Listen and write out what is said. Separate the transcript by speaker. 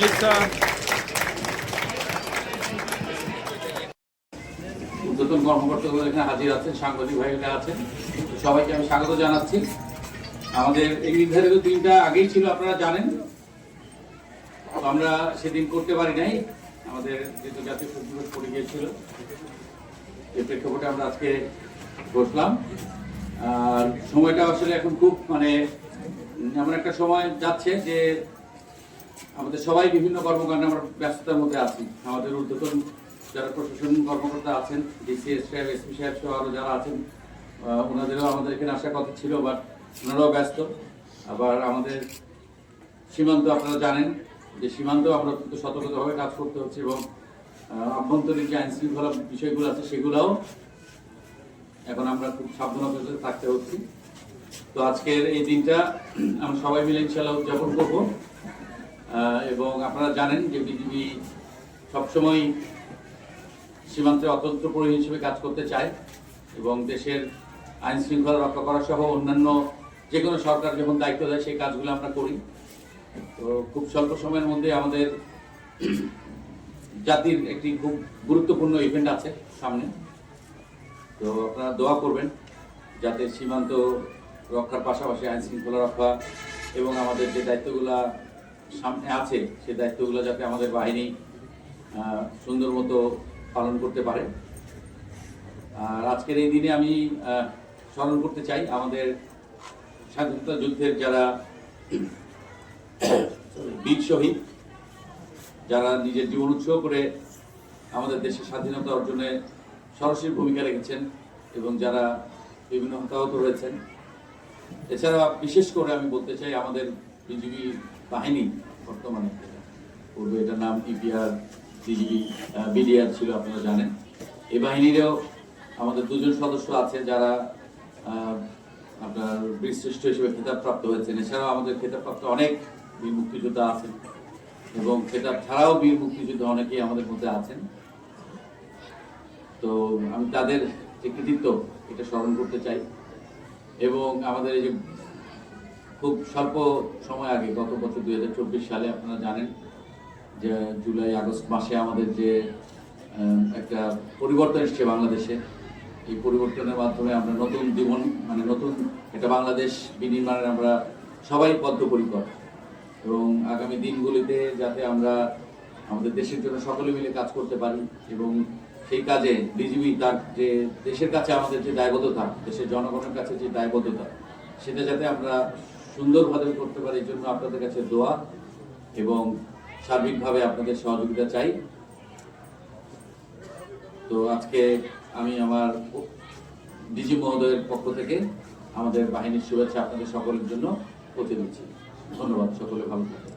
Speaker 1: Lisa
Speaker 2: উদ্যতন কর্মকর্তাগুলো এখানে হাজির আছেন, সাংবাদিক ভাইরা আছেন, সবাইকে আমি স্বাগত জানাচ্ছি। আমাদের এই নির্ধারিত দিনটা আগেই ছিল, আপনারা জানেন। আমরা সেদিন করতে পারি নাই। আমাদের যেহেতু জাতীয় শোক দিবস পড়ে গিয়েছিল এই প্রেক্ষাপটে আমরা আজকে বসলাম। আর সময়টা আসলে এখন খুব মানে এমন একটা সময় যাচ্ছে যে আমাদের সবাই বিভিন্ন কর্মকাণ্ডে আমরা ব্যস্ততার মধ্যে আছি। আমাদের ঊর্ধ্বতন যারা প্রশাসন কর্মকর্তা আছেন, ডিসিএস সাহেব, এসপি সাহেব সহ আরও যারা আছেন ওনাদেরও আমাদের এখানে আসার কথা ছিল, বাট ওনারাও ব্যস্ত। আবার আমাদের সীমান্ত আপনারা জানেন যে সীমান্ত আমরা অত্যন্ত সতর্কতাভাবে কাজ করতে হচ্ছে এবং আভ্যন্তরীণ যে আইন শৃঙ্খলা বিষয়গুলো আছে সেগুলোও এখন আমরা খুব সাবধানতার সাথে থাকতে হচ্ছি। তো আজকের এই দিনটা আমরা সবাই মিলে ইনশাল্লাহ উদযাপন করব। এবং আপনারা জানেন যে বিজিবি সবসময় সীমান্তে অতন্ত্র প্রহরী হিসেবে কাজ করতে চায় এবং দেশের আইন শৃঙ্খলা রক্ষা করা সহ অন্যান্য যে কোনো সরকার যখন দায়িত্ব দেয়, সেই কাজগুলো আমরা করি। তো খুব স্বল্প সময়ের মধ্যে আমাদের জাতির একটি খুব গুরুত্বপূর্ণ ইভেন্ট আছে সামনে। তো আপনারা দোয়া করবেন যাতে সীমান্ত রক্ষার পাশাপাশি আইন শৃঙ্খলা রক্ষা এবং আমাদের যে দায়িত্বগুলা সামনে আছে সে দায়িত্বগুলো যাতে আমাদের বাহিনী সুন্দর মতো পালন করতে পারে। আর আজকের এই দিনে আমি স্মরণ করতে চাই আমাদের স্বাধীনতা যুদ্ধের যারা বীর শহীদ, যারা নিজের জীবন উৎসর্গ করে আমাদের দেশের স্বাধীনতা অর্জনে সরাসরি ভূমিকা রেখেছেন এবং যারা বিভিন্ন হতাহত রয়েছেন এছাড়া বিশেষ করে আমি বলতে চাই আমাদের বিজিবি বাহিনী বর্তমানে পূর্বে এটার নাম ইপিআর, বিজিবি বিডিআর ছিল, আপনারা জানেন। এই বাহিনীরও আমাদের দুজন সদস্য আছে যারা আপনার বীরশ্রেষ্ঠ হিসেবে খেতাবপ্রাপ্ত হয়েছেন। এছাড়াও আমাদের খেতাবপ্রাপ্ত অনেক বীর মুক্তিযোদ্ধা আছেন এবং খেতাব ছাড়াও বীর মুক্তিযোদ্ধা অনেকেই আমাদের মধ্যে আছেন। তো আমি তাদের যে কৃতিত্ব, এটা স্মরণ করতে চাই। এবং আমাদের এই যে খুব স্বল্প সময় আগে, গত বছর দুই হাজার চব্বিশ সালে আপনারা জানেন যে জুলাই, আগস্ট মাসে আমাদের যে একটা পরিবর্তন এসছে বাংলাদেশে। এই পরিবর্তনের মাধ্যমে আমরা নতুন জীবন মানে নতুন একটা বাংলাদেশ বিনির্মাণের আমরা সবাই বদ্ধপরিকর এবং আগামী দিনগুলিতে যাতে আমরা আমাদের দেশের জন্য সকলে মিলে কাজ করতে পারি এবং সেই কাজে বিজিবি তার যে দেশের কাছে আমাদের যে দায়বদ্ধতা, দেশের জনগণের কাছে যে দায়বদ্ধতা, সেটা যাতে আমরা সুন্দরভাবে করতে পারি, এই জন্য আপনাদের কাছে দোয়া এবং সার্বিকভাবে আপনাদের সহযোগিতা চাই। তো আজকে আমি আমার ডিজি মহোদয়ের পক্ষ থেকে আমাদের বাহিনীর শুভেচ্ছা আপনাদের সকলের জন্য পৌঁছে দিচ্ছি। ধন্যবাদ, সকলে ভালো থাকবেন।